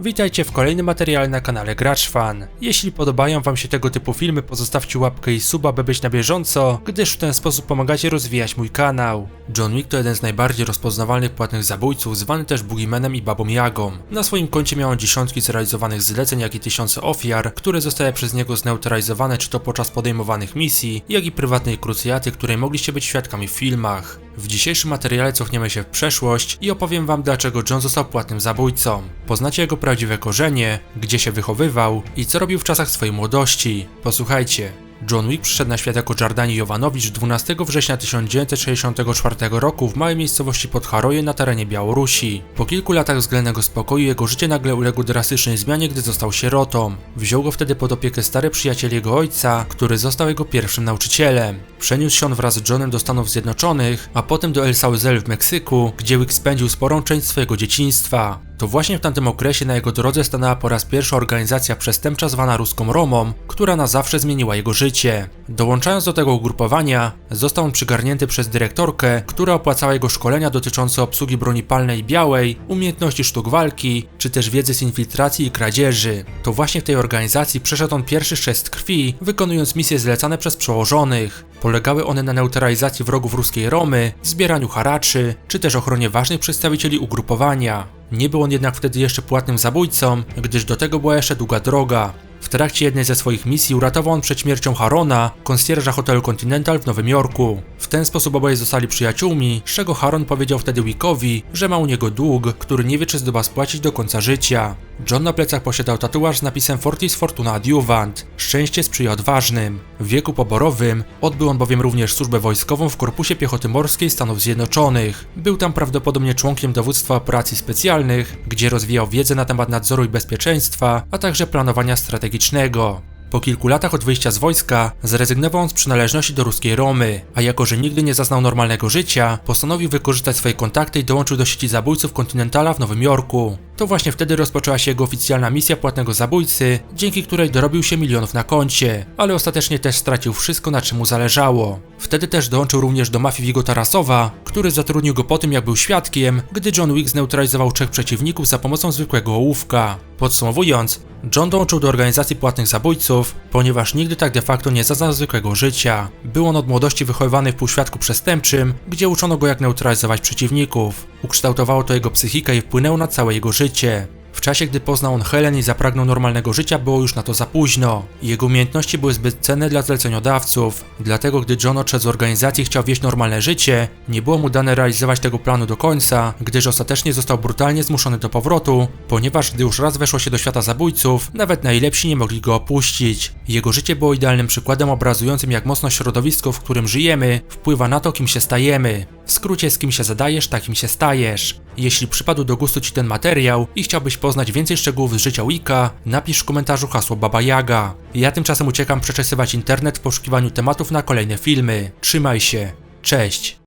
Witajcie w kolejnym materiale na kanale Gracz Fan. Jeśli podobają wam się tego typu filmy, pozostawcie łapkę i suba, by być na bieżąco, gdyż w ten sposób pomagacie rozwijać mój kanał. John Wick to jeden z najbardziej rozpoznawalnych płatnych zabójców, zwany też Boogeymanem i Babą Jagą. Na swoim koncie miał on dziesiątki zrealizowanych zleceń, jak i tysiące ofiar, które zostały przez niego zneutralizowane czy to podczas podejmowanych misji, jak i prywatnej krucjaty, której mogliście być świadkami w filmach. W dzisiejszym materiale cofniemy się w przeszłość i opowiem wam dlaczego John został płatnym zabójcą. Poznacie jego prawdziwe korzenie, gdzie się wychowywał i co robił w czasach swojej młodości. Posłuchajcie. John Wick przyszedł na świat jako Jardani Jowanowicz 12 września 1964 roku w małej miejscowości pod Haroje na terenie Białorusi. Po kilku latach względnego spokoju jego życie nagle uległo drastycznej zmianie, gdy został sierotą. Wziął go wtedy pod opiekę stary przyjaciel jego ojca, który został jego pierwszym nauczycielem. Przeniósł się on wraz z Johnem do Stanów Zjednoczonych, a potem do El Sauzel w Meksyku, gdzie Wick spędził sporą część swojego dzieciństwa. To właśnie w tamtym okresie na jego drodze stanęła po raz pierwszy organizacja przestępcza zwana Ruską Romą, która na zawsze zmieniła jego życie. Dołączając do tego ugrupowania, został on przygarnięty przez dyrektorkę, która opłacała jego szkolenia dotyczące obsługi broni palnej i białej, umiejętności sztuk walki, czy też wiedzy z infiltracji i kradzieży. To właśnie w tej organizacji przeszedł on pierwszy chrzest krwi, wykonując misje zlecane przez przełożonych. Polegały one na neutralizacji wrogów ruskiej Romy, zbieraniu haraczy, czy też ochronie ważnych przedstawicieli ugrupowania. Nie był on jednak wtedy jeszcze płatnym zabójcą, gdyż do tego była jeszcze długa droga. W trakcie jednej ze swoich misji uratował on przed śmiercią Harona, konsjerża hotelu Continental w Nowym Jorku. W ten sposób oboje zostali przyjaciółmi, z czego Haron powiedział wtedy Wickowi, że ma u niego dług, który nie wie czy zdoła spłacić do końca życia. John na plecach posiadał tatuaż z napisem Fortis Fortuna Adjuvant. Szczęście sprzyja odważnym. W wieku poborowym odbył on bowiem również służbę wojskową w Korpusie Piechoty Morskiej Stanów Zjednoczonych. Był tam prawdopodobnie członkiem dowództwa operacji specjalnych, gdzie rozwijał wiedzę na temat nadzoru i bezpieczeństwa, a także planowania strategicznego. Po kilku latach od wyjścia z wojska zrezygnował on z przynależności do ruskiej Romy, a jako że nigdy nie zaznał normalnego życia, postanowił wykorzystać swoje kontakty i dołączył do sieci zabójców Continentala w Nowym Jorku. To właśnie wtedy rozpoczęła się jego oficjalna misja płatnego zabójcy, dzięki której dorobił się milionów na koncie, ale ostatecznie też stracił wszystko na czym mu zależało. Wtedy też dołączył również do mafii Vigo Tarasowa, który zatrudnił go po tym jak był świadkiem, gdy John Wick zneutralizował trzech przeciwników za pomocą zwykłego ołówka. Podsumowując, John dołączył do organizacji płatnych zabójców, ponieważ nigdy tak de facto nie zaznał zwykłego życia. Był on od młodości wychowywany w półświadku przestępczym, gdzie uczono go jak neutralizować przeciwników. Ukształtowało to jego psychikę i wpłynęło na całe jego życie. W czasie, gdy poznał on Helen i zapragnął normalnego życia, było już na to za późno. Jego umiejętności były zbyt cenne dla zleceniodawców. Dlatego, gdy John odszedł z organizacji chciał wieść normalne życie, nie było mu dane realizować tego planu do końca, gdyż ostatecznie został brutalnie zmuszony do powrotu, ponieważ gdy już raz weszło się do świata zabójców, nawet najlepsi nie mogli go opuścić. Jego życie było idealnym przykładem obrazującym jak mocno środowisko, w którym żyjemy, wpływa na to, kim się stajemy. W skrócie, z kim się zadajesz, takim się stajesz. Jeśli przypadł do gustu Ci ten materiał i chciałbyś poznać więcej szczegółów z życia Wicca, napisz w komentarzu hasło Baba Jaga. Ja tymczasem uciekam przeczesywać internet w poszukiwaniu tematów na kolejne filmy. Trzymaj się. Cześć.